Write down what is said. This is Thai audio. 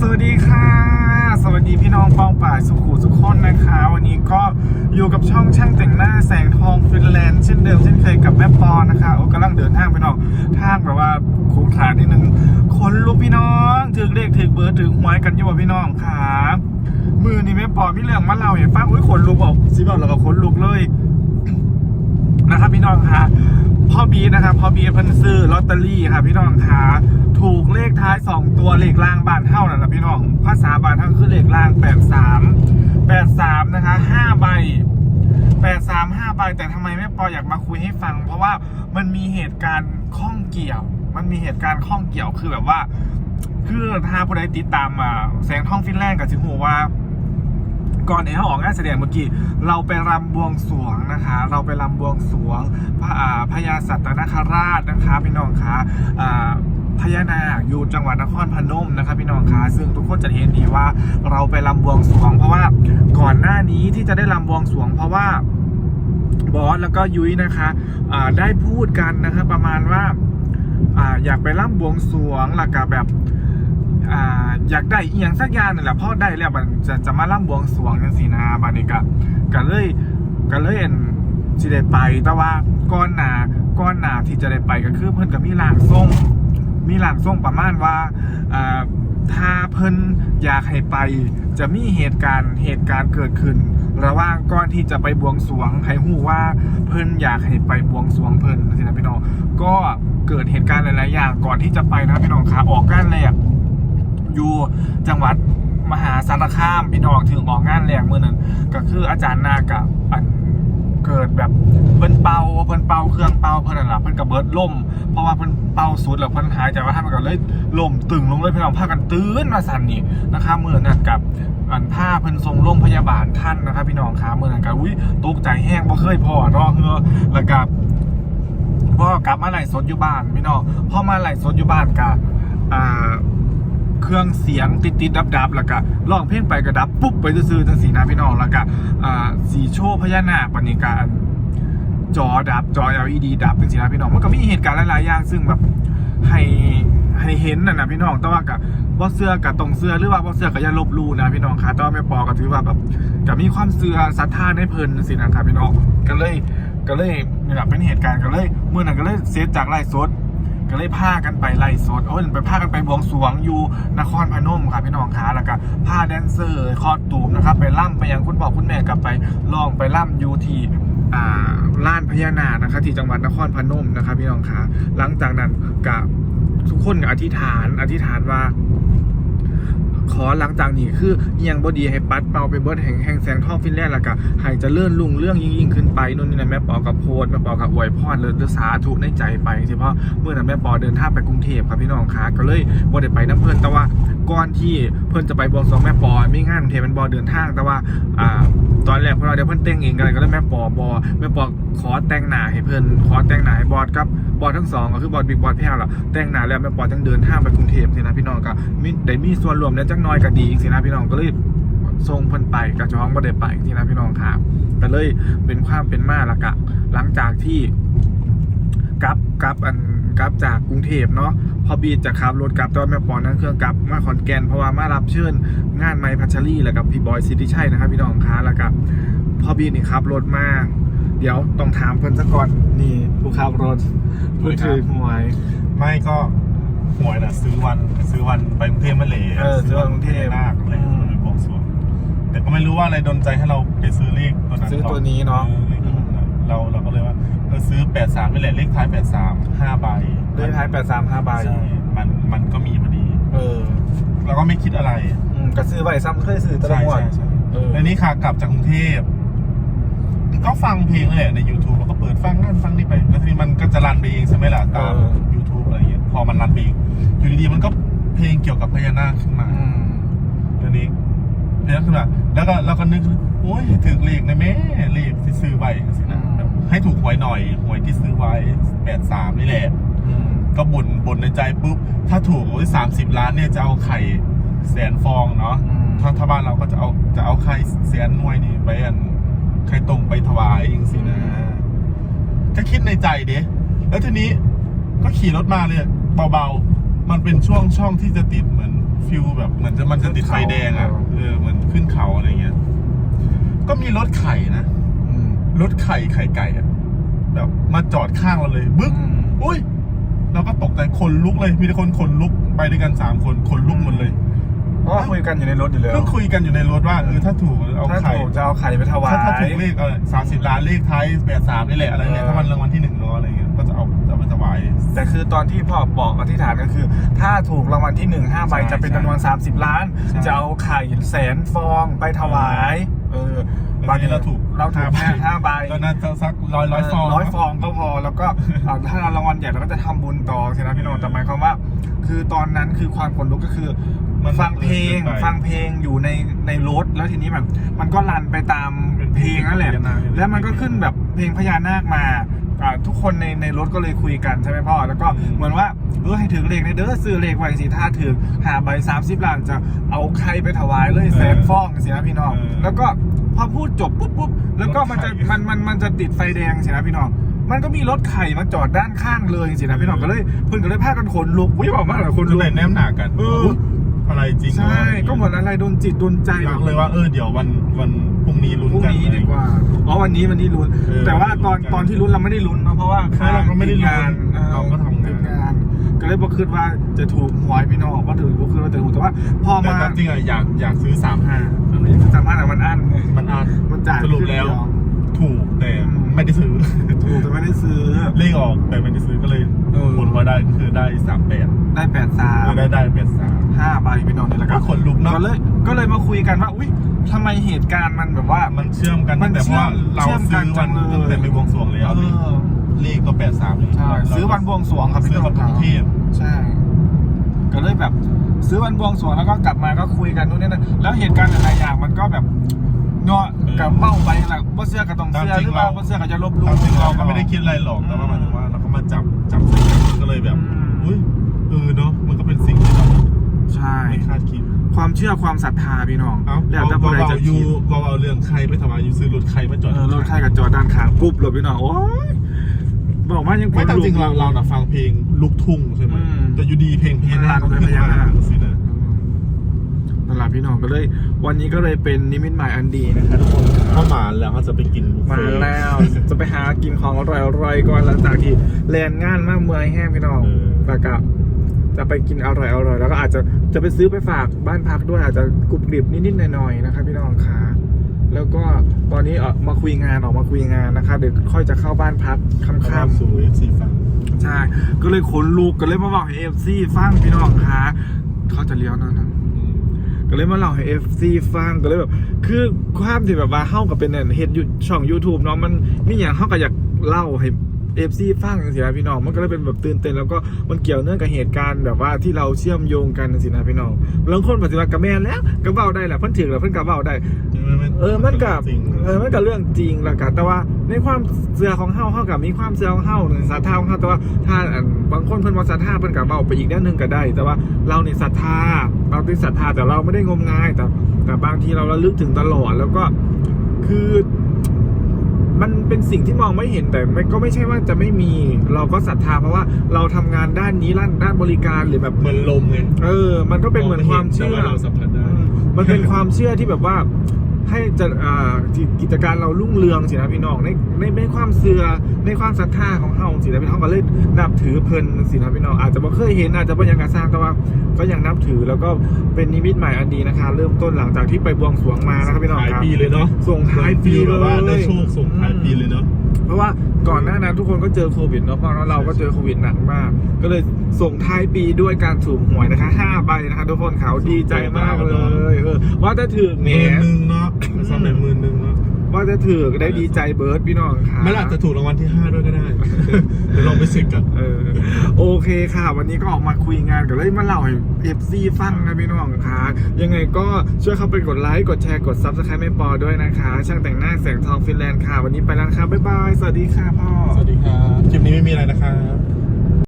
สวัสดีค่ะ สวัสดีพี่น้องปองป่ายสุขุทุกคนนะคะ วันนี้ก็อยู่กับช่องช่างแต่งหน้าแสงทองฟินแลนด์เช่นเดิมเช่นเคยกับแม่ปอนะคะโอ้กำลังเดินทางไปน้องทางแบบว่าขูขลานิดนึงคนลุกพี่น้องถึงเลขถึงเบอร์ถึงหวยกันอยู่ว่าพี่น้องค่ะมือนี่แม่ปอมีเรื่องมาเล่าให้ฟังอุ้ยขนลุกบอกสิบอกแล้วก็ขนลุกเลยนะครับพี่น้องคะพ่อบีนะครับพ่อบีเพิ่นซื้อลอตเตอรี่ค่ะพี่น้องคะ ถูกเลขท้าย2ตัวเลขล่างบานเท่านั่นแหละพี่น้องภาษาบานเท่าคือเลขล่าง83 83นะคะ5ใบ83 5ใบแต่ทำไมแม่ปออยากมาคุยให้ฟัง เพราะว่ามันมีเหตุการณ์ข้องเกี่ยว มันมีเหตุการณ์ข้องเกี่ยวคือแบบว่า คือถ้าผู้ใดติดตามอ่าแสงท่องฟินแลนด์กับจิหูว่า ก่อนที่เขาออกงานแสดงเมื่อกี้ เราไปรำบวงสวงนะคะ เราไปรำบวงสวงพระอ่าพญาสัตนคราชนะคะพี่น้องคะอ่า พญานาคอยู่จังหวัดนครพนมนะคะพี่น้องคะซึ่งทุกคนจะเห็นดีว่าเราไปรำบวงสรวง เพราะว่าก่อนหน้านี้ที่จะได้รำบวงสรวง เพราะว่าบอสแล้วก็ยุ้ยนะคะอ่าได้พูดกันนะคะประมาณว่าออยากไปร่ำบวงสรวงหลักกับแบบออยากได้อีหยังสักอย่างนี่แหละพ่อได้แล้วมันจะจะมาล่ำบวงสรวงกันสินะบานี้ก็ก็เลยก็เลยเอ็นสิได้ไปแต่ว่าก้อนหนาก้อนหนาที่จะได้ไปก็คือเพิ่นกับมีล่างทรง มีล่างทรงประมาณว่าถ้าเพิ่นอยากให้ไป จะมีเหตุการณ์เหตุการณ์เกิดขึ้น ระหว่างก่อนที่จะไปบวงสรวงให้หูว่าเพิ่นอยากให้ไปบวงสรวงเพิ่นสินะพี่น้องก็เกิดเหตุการณ์หลาย ๆ อย่างก่อนที่จะไปนะพี่น้องขาออกก้านแรกอยู่จังหวัดมหาสารคามพี่น้องถึงออกงานแรงมือนั้น ก็คืออาจารย์นากับอัน เกิดแบบเพิ่นเป่าเพิ่นเป่าเครื่องเป่าเพิ่นนั่นล่ะเพิ่นกับเบิดล่มเพราะว่าเพิ่นเป่าสุดแล้วเพิ่นหายใจว่าท่านมันก็เลยล่มตึงลงเลยพี่น้องพากันตื่นมาสั่นนี่นะครับมือนั้นกับอันผ้าเพิ่นทรงโรงพยาบาลท่านนะครับพี่น้องขาเมื่อนั้นก็อุ้ยตกใจแห้งบ่เคยพอเนาะเฮือแล้วกับพ่อกลับมาไหลสดอยู่บ้านพี่น้องพ่อมาไหลสดอยู่บ้านกับอ่า เครื่องเสียงติดติดดับดับแล้วก็ร้องเพลงไปก็ดับปุ๊บไปซื่อทั้งสีนะพี่น้องแล้วก็สีโชว์พญานาคปณิการจอดับจอ LED ดับเป็นสีนะพี่น้องมันก็มีเหตุการณ์หลายๆอย่างซึ่งแบบให้ให้เห็นนะนะพี่น้องแต่ว่ากับว่าเสื้อกับตรงเสื้อหรือว่าว่าเสื้อกับยาลบลูนะพี่น้องค่ะแต่ว่าไม่ปอก็ถือว่าแบบกับมีความเสื้อศรัทธาในเพลินสินะครับพี่น้องก็เลยก็เลยนี่แหละเป็นเหตุการณ์ก็เลยเมื่อนั้นก็เลยเซฟจากไล่สด ก็เลยพากันไปไล่สดโอ้ยไปพากันไปบวงสรวงอยู่นครพนมค่ะพี่น้องขาแล้วก็พาแดนเซอร์คอดตูมนะครับ ไปล่ำไปยังคุณพ่อคุณแม่กลับไปลองไปล่ำอยู่ที่อ่าล้านพญานาคนะคะที่จังหวัดนครพนมนะครับพี่น้องขาหลังจากนั้นกับทุกคนก็อธิษฐานอธิษฐานว่า ขอหลังจากนี้คือเอียงบดีให้ปัดเป่าไปเบิร์ดแห่งแห่งแสงทองฟินแลนด์ล้วก็ให้เจะเลื่อนลุงเรื่องยิ่งยิ่งขึ้นไปนู่นนี่นะแม่ปอกับโพดแม่ปอกับอวยพรเลยหรือสาธุในใจไปเฉพาะเมื่อนั้นแม่ปอเดินทางไปกรุงเทพครับพี่น้องคะก็เลยบ่ได้ไปน้ำเพิ่นแต่ว่าก่อนที่เพิ่นจะไปบวงสรวงแม่ปอไมีงานเทเป็นบอเดินทางแต่ว่าอ่าตอนแรกพอเราเดี๋ยวเพิ่อนแต่งเองกันก็เลยแม่ปอบอแม่ปอขอแต่งหน้าให้เพิ่อนขอแต่งหน้าให้บอสกับบอสทั้งสองก็คือบอสบิ๊กบอสแพ้วล่ะแต่งหน้าแล้วแม่ปอจังเดินทางไปกรุงเทพสินะพี่น้องก็มีได้มีส่วนรวมแล้วจังน้อยก็ดีสินะพี่น้องก็เลยส่งเพิ่นไปกับจ้องบ่ได้ไปสินะพี่น้องครับก็เลยเป็นความเป็นมาละกะ หลังจากที่กลับกลับอันกลับจากกรุงเทพเนาะพอบีจะขับรถกลับตอนแม่ปอนั่งเครื่องกลับมาขอนแก่นเพราะว่ามารับเชิญงานไม้พัชรีแล้วกับพี่บอยสิทธิชัยนะครับพี่น้องค้าแล้วกับพ่อบีนี่ขับรถมาเดี๋ยวต้องถามเพิ่นซะก่อนนี่ผู้ขับรถผู้ถือหวยไม่ก็ หวยนะซื้อวันซื้อวันไปกรุงเทพมาเลยเออซื้อวันกรุงเทพ นาคอะไรอืมมันเป็นบวงสรวงแต่ก็ไม่รู้ว่าอะไรดนใจให้เราไปซื้อเลขตัวนั้นซื้อตัวนี้เนอะออเลขตัวนั้นเราเราก็เลยว่าเออซื้อแปดสามนี่แหละเลขท้ายแปดสามห้าใบเลขท้าย8 3 5ใบ ใช่มันมันก็มีพอดี เออเราก็ไม่คิดอะไรอืมก็ซื้อไว้ซ้ำเคยซื้อตะละใช่งวด ใช่ใช่เออ แล้วนี่ค่ะกลับจากกรุงเทพก็ฟังเพลงเลยใน YouTube แล้วก็เปิดฟังนั่นฟังนี่ไป แล้วทีนี้มันก็จะรันไปเองใช่ไหมล่ะตาม YouTube อะไรอย่างเงี้ยพอมันรันไปเอง อยู่ดีๆมันก็เพลงเกี่ยวกับพญานาคขึ้นมาอืมเดี๋ยวนี้เพลงขึ้นมาแล้วก็เราก็นึกโอ้ยถึงเลขนะแม่เลขที่ซื้อไว้สินะแบบให้ถูกหวยหน่อยหวยที่ซื้อไว้แปดสามนี่แหละอืมก็บ่นบ่นในใจปุ๊บ ถ้าถูกโอ้ยสามสิบล้านเนี่ยจะเอาไข่แสนฟองเนาะอืมถ้าถ้าบ้านเราก็จะเอาจะเอาไข่แสนหน่วยนี่ไปอันไข่ตรงไปถวายอย่างสินะก็คิดในใจเด้แล้วทีนี้ก็ขี่รถมาเลยเบาๆ มันเป็นช่วงช่องที่จะติดเหมือนไฟฟิลแบบเหมือนจะมันจะติดไฟแดงอะขึ้นเขาเออเหมือนขึ้นเขาอะไรเงี้ย ก็มีรถไข่นะอืมรถไข่ไข่ไก่อะแบบมาจอดข้างเราเลยบึ๊กอืมอุ้ยเราก็ตกใจคนลุกเลย มีแต่คนคนลุกไปด้วยกันสามคนคนลุกหมดเลยเพราะว่าคุยกันอยู่ในรถอยู่แล้วเพิ่งคุยกันอยู่ในรถว่าเออถ้าถูกเอาถ้าไข่ถูกจะเอาไข่ไปถวาถ้ายถ้าถูกเลขอะไรสามสิบล้านเลขท้ายแปดสามนี่แหละอะไรเนี่ยเออถ้ามันรางวัลที่หนึ่งเนาะอะไรเงี้ยก็จะเอาจะเอาไปถวาย แต่คือตอนที่พ่อบอกอธิษฐานก็คือ ถ้าถูกรางวัลที่หนึ่งห้าใบใช่จะเป็นจำนวน 30 ล้าน ใช่ จะเอาไข่แสนฟองไปถวาย เออตอนนี้เราถูกเราถูกแค่ห้าใบ ก็น่าจะสักร้อยร้อยฟองร้อยฟองก็พอแล้วก็อ่าถ้าเรารางวัลใหญ่เราก็จะทำบุญต่อใช่ไหมพี่โนนท์แต่หมายความว่า คือตอนนั้นคือความขนลุกก็คือมันฟังเพลงเกินไปฟังเพลงอยู่ในในรถแล้วทีนี้แบบมันก็รันไปตามเป็นเพลงนั่นแหละพญานาคแล้วมันก็ขึ้นแบบเพลงพญานาคมาอ่า ทุกคนในในรถก็เลยคุยกันใช่ไหมพ่อ แล้วก็อืมเหมือนว่าเออให้ถือเลขในเด้อซื้อเลขไว้สิถ้าถือหาใบสามสิบล้านจะเอาใครไปถวายเลยแสนฟองสินะพี่น้องเออแล้วก็พอพูดจบปุ๊บปุ๊บแล้วก็มันจะรถไข่มันมันมันจะติดไฟแดงสินะพี่น้องมันก็มีรถไข่มาจอดด้านข้างเลยสินะพี่น้องก็เลยเพิ่นก็เลยพากันขนลุกวิ่งออกมาเหรอคนก็ลุกเลยแนมหนากัน เอออุ๊ยอะไรจริงใช่ก็เหมือนอะไรโดนจิตโดนใจอยากเลยว่าเออเดี๋ยววันวันพรุ่งนี้ลุ้นพรุ่งกันนี้ดีกว่าอ๋อวันนี้วันนี้ลุ้น เออแต่ว่าตอนลุ้นกันตอนที่ลุ้นเราไม่ได้ลุ้นเนอะเพราะว่าใช่เราก็ไม่ได้ลุ้นงานเราก็ทำงาน ติดงาน ก็เลยบอกคิดว่าจะถูกหวยพี่น้องว่าถือบอกคิดว่าจะถูกแต่ว่าพอแต่มาตามจริงอะอยากอยากซื้อสามห้าสามารถแต่มันอั้นไงมันอันมันจ่ายสรุปแล้วครึ่งเดีย ถูกแต่อืมไม่ได้ซื้อ ถูกแต่ไม่ได้ซื้อ เลขออกแต่ไม่ได้ซื้อก็เลยเออ ผลพอได้ก็คือได้สามแปดได้แปดสาม ได้ได้แปดสาม ห้าใบพี่น้องเนี่ยแล้วก็ก็ขนลุกเนอะ ก็เลยก็เลยมาคุยกันว่า อุ้ยทำไมเหตุการณ์มันแบบว่า มันเชื่อมกันมันแต่เชื่อว่ามเราเชื่อมกัซื้นอวันจังเลย ตั้งแต่ไปบวงสรวงแล้วเออเลขก็แปดสามเลยใช่ซื้อวันบวงสรวงครับพี่ซื้อน้กัอบงกรุงเทพใช่ ก็เลยแบบ ซื้อวันบวงสรวงแล้วก็กลับมาก็คุยกันนู่นนี่นั่นแล้วเหตุการณ์หลายๆอย่างมันก็แบบ เนาะกับเบ้าไปแหละว่าเสื้อกับตรงเสื้อหรือเปล่าว่าเสื้อกับจะลบลู่ตามจริงเราก็ไม่ได้คิดอะไรหรอกแต่ว่าหมายถึงว่าเราก็มาจับจับสิ่งกันก็เลยแบบอืมอุ้ยเออเนาะมันก็เป็นสิ่งที่เราใช่ไม่คาดคิด ความเชื่อความศรัทธาพี่น้องเอ้าแล้วแต่ผู้ใดจะอคิยู่ดเบาๆเรื่องใครไม่ทำไมอยู่ซื้อรถใครมาจอดเออรถใครกับจอด้านข้างปุ๊บเลยพี่น้องโอ้ยบอกว่ายังไม่ตามจริงขนเราลุกเราน่ะฟังเพลงลูกทุ่งใช่ไหมอืมแต่อยู่ดีเพลงเพลงมันลั่นก็ไปขึ้นพญามานาคสิ นะนั่นแหละพี่น้องก็เลย วันนี้ก็เลยเป็นนิมิตหมายอันดีนะครับทุกคนเข้ามาแล้วเขาจะไปกินบุฟมาเฟ่ต์แล้วจะไปหากินของอร่อยๆก่อนหลังจากที่แลนงานมากเมื่อยแห้งพี่น้องเออแล้วก็จะไปกินอร่อยๆแล้วก็อาจจะจะไปซื้อไปฝากบ้านพักด้วยอาจจะกรุบกริบนิดๆหน่อยๆนะครับพี่น้องค่ะแล้วก็ตอนนี้เออกมาคุยงานออกมาคุยงานนะคะเดี๋ยวค่อยจะเข้าบ้านพักเข้าค่ำมาๆสู่เอฟซีฟังใช่ ก็เลยขนลูกก็เลยมาบอกให้เอฟซีฟังพี่น้องคะเขาจะเลี้ยวนั่นนะ ก็เลยมาเล่าให้เอฟซีฟังก็เลยแบบคือความที่แบบว่าเข้ากับเป็นเนี่ยเห็นอยู่ช่อง YouTube เนาะมันมีอย่างเข้ากับอยากเล่าให้ เอฟซีฟังสินะพี่น้องมันก็เลยเป็นแบบตื่นเต้นแล้วก็มันเกี่ยวเนื่องกับเหตุการณ์แบบว่าที่เราเชื่อมโยงกันสินะพี่น้องบางคนปฏิบัติกับแม่นแล้วก็เบ้าได้แหละเพิ่นถึงแล้วเพิ่นก็เบ้าได้ เออมันกับจริงเออมันกับเรื่องจริงแหละกันแต่ว่าในความเสื่อของเฮาเฮากับมีความเสื่อของเฮาหนึ่งศรัทธาของเฮาแต่ว่าถ้าอันบางคนเพิ่นว่าศรัทธาเพิ่นกับเบาไปอีกด้านหนึ่งก็ได้ แต่ว่าเราเนี่ยศรัทธาเราติดศรัทธาแต่เราไม่ได้งมงายแต่แต่บางทีเราระลึกถึงตลอดแล้วก็คือ มันเป็นสิ่งที่มองไม่เห็นแต่ไม่ก็ไม่ใช่ว่าจะไม่มี เราก็ศรัทธาเพราะว่าเราทำงานด้านนี้ด้านด้านบริการหรือแบบ เหมือนลมไงเออ มันก็เป็นเหมือนความเชื่อ แต่ว่าเราสัมผัสได้ มันเป็นความเชื่อที่แบบว่า ให้จะอ่ากิจการเรารุ่งเรืองสินะพี่น้องในในในความเชื่อในความศรัทธาของเฮาสินะพี่น้องก็เลยนับถือเพิ่นสินะพี่น้องอาจจะบ่เคยเห็นอาจจะบ่ยังกระสร้างแต่ว่าก็ยังนับถือแล้วก็เป็นนิมิตใหม่อันดีนะคะ เริ่มต้นหลังจากที่ไปบวงสรวงมานะครับพี่น้องท้ายครับปีเลยเนาะส่งท้ายปีแบบว่าเลยได้โชคส่งท้ายปีเลยเนาะ เพราะว่าก่อนหน้านั้นทุกคนก็เจอโควิดเนาะเพราะว่าเราก็เจอโควิดหนักมาก ก็เลยส่งท้ายปีด้วยการถูกหวยนะคะห้าใบนะคะทุกคนเขาดีใจมากเลยเออว่าจะถึงหเนี่มื่นยหนึ่งเนาะซ่อมไหนหมื่นหนึ่งเนาะว่าจะถือได้ดีใจเบิร์ดพี่น้องค่ะไม่ล่ะจะถูกรางวัลที่ห้าด้วยก็ได้ เดี๋ยวลองไปเช็คกันเออโอเคค่ะ วันนี้ก็ออกมาคุยงานกันเลยมาเล่าให้เอฟซีฟังนะพี่น้องค่ะ ยังไงก็ช่วยเข้าไปกดไลค์ กดแชร์ กดซับสไครต์ไม่ปอด้วยนะคะ ช่างแต่งหน้าแสงทองฟินแลนด์ค่ะ วันนี้ไปแล้วค่ะบ๊ายบาย สวัสดีค่ะพ่อ สวัสดีครับคลิปนี้ไม่มีอะไรนะครับ